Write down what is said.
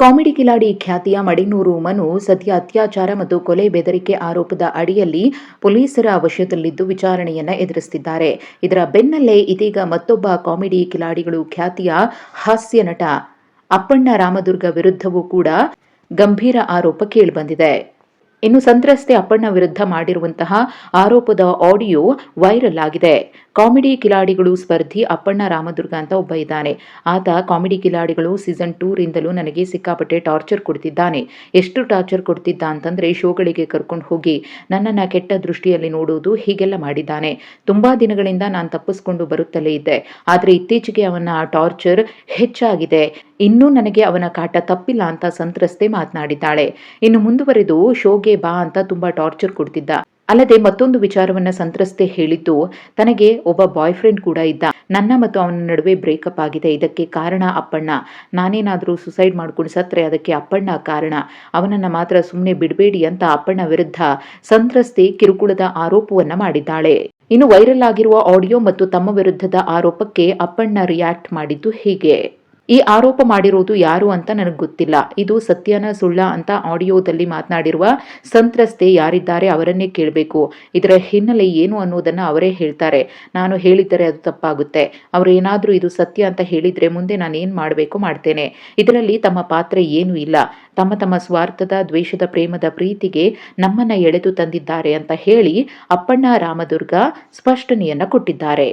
Comedy Kiladi ಖ್ಯಾತಿಯ ಮಡಿನೂರು ಮನು ಸದ್ಯ ಅತ್ಯಾಚಾರ ಮತ್ತು ಕೊಲೆ ಬೆದರಿಕೆ ಆರೋಪದ ಅಡಿಯಲ್ಲಿ ಪೊಲೀಸರ ವಶದಲ್ಲಿದ್ದು ವಿಚಾರಣೆಯನ್ನ ಎದುರಿಸುತ್ತಿದ್ದಾರೆ ಇದರ ಬೆನ್ನಲ್ಲೇ ಇದೀಗ ಮತ್ತೊಬ್ಬ ಕಾಮಿಡಿ ಕಿಲಾಡಿಗಳು ಖ್ಯಾತಿಯ ಹಾಸ್ಯ ನಟ ಅಪ್ಪಣ್ಣ ರಾಮದುರ್ಗ ವಿರುದ್ಧವೂ ಕೂಡ ಗಂಭೀರ ಆರೋಪ ಕೇಳಿಬಂದಿದೆ ಇನ್ನು ಸಂತ್ರಸ್ತೆ ಅಪ್ಪಣ್ಣ ವಿರುದ್ಧ ಮಾಡಿರುವಂತಹ ಆರೋಪದ ಆಡಿಯೋ ವೈರಲ್ ಆಗಿದೆ. ಕಾಮಿಡಿ ಕಿಲಾಡಿಗಳು ಸ್ಪರ್ಧಿ ಅಪ್ಪಣ್ಣ ರಾಮದುರ್ಗ ಅಂತ ಒಬ್ಬ ಇದ್ದಾನೆ. ಆತ ಕಾಮಿಡಿ ಕಿಲಾಡಿಗಳು ಸೀಸನ್ ಟೂರಿಂದಲೂ ನನಗೆ ಸಿಕ್ಕಾಪಟ್ಟೆ ಟಾರ್ಚರ್ ಕೊಡ್ತಿದ್ದಾನೆ. ಎಷ್ಟು ಟಾರ್ಚರ್ ಕೊಡ್ತಿದ್ದ ಅಂತಂದ್ರೆ ಶೋಗಳಿಗೆ ಕರ್ಕೊಂಡು ಹೋಗಿ ನನ್ನನ್ನು ಕೆಟ್ಟ ದೃಷ್ಟಿಯಲ್ಲಿ ನೋಡುವುದು ಹೀಗೆಲ್ಲ ಮಾಡಿದ್ದಾನೆ. ತುಂಬಾ ದಿನಗಳಿಂದ ನಾನು ತಪ್ಪಿಸ್ಕೊಂಡು ಬರುತ್ತಲೇ ಇದ್ದೆ. ಆದರೆ ಇತ್ತೀಚೆಗೆ ಅವನ ಟಾರ್ಚರ್ ಹೆಚ್ಚಾಗಿದೆ. ಇನ್ನೂ ನನಗೆ ಅವನ ಕಾಟ ತಪ್ಪಿಲ್ಲ ಅಂತ ಸಂತ್ರಸ್ತೆ ಮಾತನಾಡಿದ್ದಾಳೆ. ಇನ್ನು ಮುಂದುವರೆದು ಶೋಗೆ ಬಾ ಅಂತ ತುಂಬಾ ಟಾರ್ಚರ್ ಕೊಡ್ತಿದ್ದ. ಅಲ್ಲದೆ ಮತ್ತೊಂದು ವಿಚಾರವನ್ನ ಸಂತ್ರಸ್ತೆ ಹೇಳಿದ್ದು, ತನಗೆ ಒಬ್ಬ ಬಾಯ್ ಫ್ರೆಂಡ್ ಕೂಡ ಇದ್ದ. ನನ್ನ ಮತ್ತು ಅವನ ನಡುವೆ ಬ್ರೇಕಪ್ ಆಗಿದೆ. ಇದಕ್ಕೆ ಕಾರಣ ಅಪ್ಪಣ್ಣ. ನಾನೇನಾದರೂ ಸುಸೈಡ್ ಮಾಡ್ಕೊಂಡು ಸತ್ರೆ ಅದಕ್ಕೆ ಅಪ್ಪಣ್ಣ ಕಾರಣ. ಅವನನ್ನ ಮಾತ್ರ ಸುಮ್ಮನೆ ಬಿಡಬೇಡಿ ಅಂತ ಅಪ್ಪಣ್ಣ ವಿರುದ್ಧ ಸಂತ್ರಸ್ತೆ ಕಿರುಕುಳದ ಆರೋಪವನ್ನ ಮಾಡಿದ್ದಾಳೆ. ಇನ್ನು ವೈರಲ್ ಆಗಿರುವ ಆಡಿಯೋ ಮತ್ತು ತಮ್ಮ ವಿರುದ್ಧದ ಆರೋಪಕ್ಕೆ ಅಪ್ಪಣ್ಣ ರಿಯಾಕ್ಟ್ ಮಾಡಿದ್ದು ಹೀಗೆ. ಈ ಆರೋಪ ಮಾಡಿರೋದು ಯಾರು ಅಂತ ನನಗೆ ಗೊತ್ತಿಲ್ಲ. ಇದು ಸತ್ಯನ ಸುಳ್ಳ ಅಂತ ಆಡಿಯೋದಲ್ಲಿ ಮಾತನಾಡಿರುವ ಸಂತ್ರಸ್ತೆ ಯಾರಿದ್ದಾರೆ ಅವರನ್ನೇ ಕೇಳಬೇಕು. ಇದರ ಹಿನ್ನೆಲೆ ಏನು ಅನ್ನೋದನ್ನ ಅವರೇ ಹೇಳ್ತಾರೆ. ನಾನು ಹೇಳಿದ್ದರೆ ಅದು ತಪ್ಪಾಗುತ್ತೆ. ಅವರು ಏನಾದರೂ ಇದು ಸತ್ಯ ಅಂತ ಹೇಳಿದ್ರೆ ಮುಂದೆ ನಾನು ಏನು ಮಾಡಬೇಕು ಮಾಡ್ತೇನೆ. ಇದರಲ್ಲಿ ತಮ್ಮ ಪಾತ್ರ ಏನೂ ಇಲ್ಲ. ತಮ್ಮ ತಮ್ಮ ಸ್ವಾರ್ಥದ, ದ್ವೇಷದ, ಪ್ರೇಮದ ಪ್ರೀತಿಗೆ ನಮ್ಮನ್ನ ಎಳೆದು ತಂದಿದ್ದಾರೆ ಅಂತ ಹೇಳಿ ಅಪ್ಪಣ್ಣ ರಾಮದುರ್ಗ ಸ್ಪಷ್ಟನೆಯನ್ನ ಕೊಟ್ಟಿದ್ದಾರೆ.